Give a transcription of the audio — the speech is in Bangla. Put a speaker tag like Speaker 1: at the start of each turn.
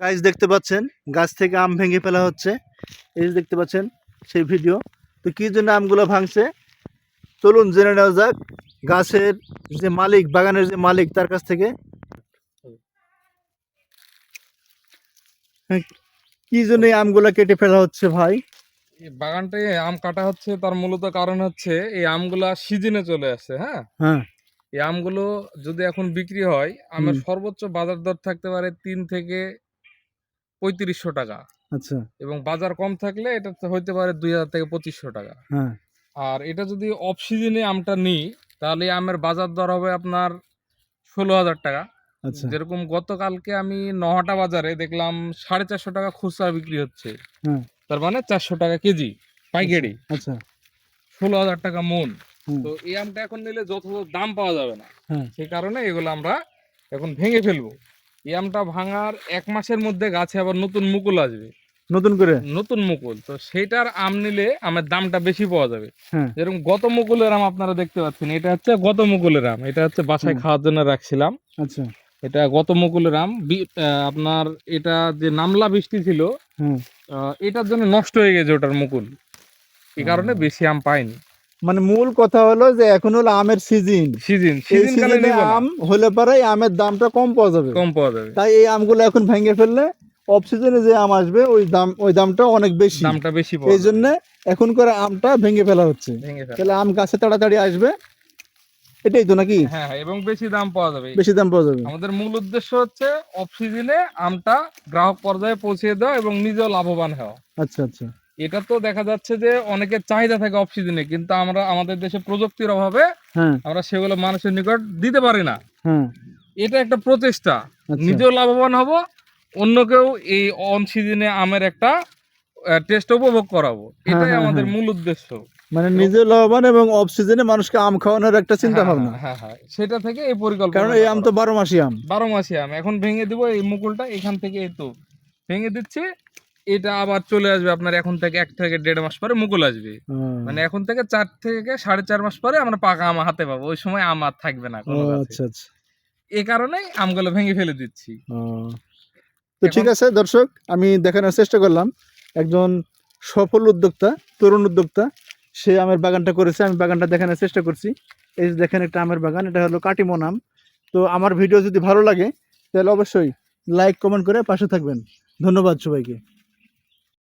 Speaker 1: গাছ দেখতে পাচ্ছেন গাছ থেকে আম ভেঙে ফেলা হচ্ছে। এই দেখতে পাচ্ছেন সেই ভিডিও তো কি জন্য আমগুলো ভাঙছে? চলুন জেনে নেওয়া যাক গাছের যে মালিক বাগানের যে মালিক তার কাছ থেকে। হ্যাঁ, কি জন্য এই আমগুলো কেটে ফেলা হচ্ছে ভাই?
Speaker 2: বাগানটায় আম কাটা হচ্ছে তার মূলত কারণ হচ্ছে এই আমগুলা সিজনে চলে আসছে হ্যাঁ?
Speaker 1: হ্যাঁ।
Speaker 2: এই আমগুলো যদি এখন বিক্রি হয় আমার সর্বোচ্চ বাজার দর থাকতে পারে তিন থেকে পঁয়ত্রিশশো টাকা।
Speaker 1: আচ্ছা।
Speaker 2: এবং বাজার কম থাকলে এটা হইতে পারে দুই হাজার থেকে পঁচিশশো টাকা।
Speaker 1: হ্যাঁ।
Speaker 2: আর এটা যদি অফ সিজনে আমটা নিই তাহলে আমের বাজার দর হবে আপনার ষোলো হাজার টাকা।
Speaker 1: আচ্ছা।
Speaker 2: যেরকম গতকালকে আমি নহাটা বাজারে দেখলাম সাড়ে চারশো টাকা খুচরা বিক্রি হচ্ছে।
Speaker 1: হ্যাঁ।
Speaker 2: তার মানে চারশো টাকা কেজি পাইকারি।
Speaker 1: আচ্ছা
Speaker 2: ষোলো হাজার টাকা মন। তো এই আমটা এখন নিলে যথাযথ দাম পাওয়া যাবে না।
Speaker 1: হ্যাঁ।
Speaker 2: সেই কারণে এগুলো আমরা এখন ভেঙে ফেলব। এই আমটা ভাঙার এক মাসের মধ্যে গাছে আবার নতুন মুকুল আসবে।
Speaker 1: নতুন করে?
Speaker 2: নতুন মুকুল। তো সেইটার আম নিলে আমের দামটা বেশি পাওয়া যাবে।
Speaker 1: হ্যাঁ।
Speaker 2: যেরকম গত মুকুলের আম আপনারা দেখতে পাচ্ছেন এটা হচ্ছে গত মুকুলের আম। এটা হচ্ছে বাসায় খাওয়ার জন্য রাখছিলাম।
Speaker 1: আচ্ছা।
Speaker 2: এটা গত মুকুলের আম। আপনার এটা যে নামলা বৃষ্টি ছিল এটার জন্য নষ্ট হয়ে গেছে ওটার মুকুল। এই কারণে বেশি আম পাইনি।
Speaker 1: মানে মূল কথা হলো যে এখন হলো আমের সিজন
Speaker 2: সিজন সিজনে
Speaker 1: আম হলে পরে আমের দামটা কম পাওয়া যাবে।
Speaker 2: কম পাওয়া যাবে।
Speaker 1: তাই এই আমগুলো এখন ভেঙে ফেললে অফ সিজনে যে আম আসবে ওই দাম ওই দামটা অনেক বেশি।
Speaker 2: দামটা বেশি
Speaker 1: এই জন্য এখন করে আমটা ভেঙে ফেলা হচ্ছে। তাহলে আম গাছে তাড়াতাড়ি আসবে। এটাই তো নাকি?
Speaker 2: হ্যাঁ হ্যাঁ, এবং বেশি দাম পাওয়া যাবে।
Speaker 1: বেশি দাম পাওয়া যাবে।
Speaker 2: আমাদের মূল উদ্দেশ্য হচ্ছে অফ সিজনে আমটা গ্রাহক পর্যায়ে পৌঁছে দেওয়া এবং নিজেও লাভবান হওয়া।
Speaker 1: আচ্ছা আচ্ছা।
Speaker 2: এটা তো দেখা যাচ্ছে যে অনেকের চাহিদা থাকে অফ সিজনে কিন্তু আমরা আমাদের দেশে প্রযুক্তির অভাবে
Speaker 1: হ্যাঁ
Speaker 2: আমরা সেগুলো মানুষের নিকট দিতে পারি না।
Speaker 1: হ্যাঁ
Speaker 2: এটা একটা প্রচেষ্টা।
Speaker 1: আচ্ছা।
Speaker 2: নিজেও লাভবান হব অন্যকেও এই অন সিজনে আমের একটা টেস্ট উপভোগ করাবো। এটাই
Speaker 1: হ্যাঁ,
Speaker 2: আমাদের
Speaker 1: হ্যাঁ।
Speaker 2: মূল উদ্দেশ্য।
Speaker 1: মানে নিজে লাভবান এবং অফ সিজনে মানুষকে আম খাওয়ানোর একটা চিন্তা
Speaker 2: হ্যাঁ,
Speaker 1: ভাবনা
Speaker 2: হ্যাঁ হ্যাঁ সেটা থেকে এই পরিকল্পনা
Speaker 1: কারণ এই আম তো বারো মাসি আম।
Speaker 2: বারো মাসে আম। এখন ভেঙে দিব এই মুকুলটা এখান থেকে এই তো ভেঙে দিচ্ছি। এটা আবার চলে আসবে আপনার এখন থেকে এক থেকে দেড় মাস পরে মুকুল আসবে। মানে এখন থেকে চার থেকে সাড়ে চার মাস পরে আমরা পাকা আম হাতে পাবো। ওই সময় আম আর থাকবে না।
Speaker 1: আচ্ছা আচ্ছা।
Speaker 2: এই কারণেই আমগুলো ভেঙে ফেলে দিচ্ছি।
Speaker 1: তো ঠিক আছে দর্শক আমি দেখানোর চেষ্টা করলাম। একজন সফল উদ্যোক্তা তরুণ উদ্যোক্তা সে আমের বাগানটা করেছে। আমি বাগানটা দেখানোর চেষ্টা করছি। এই যে দেখেন একটা আমের বাগান এটা হলো কাটিমন আম। তো আমার ভিডিও যদি ভালো লাগে তাহলে অবশ্যই লাইক কমেন্ট করে পাশে থাকবেন। ধন্যবাদ সবাইকে।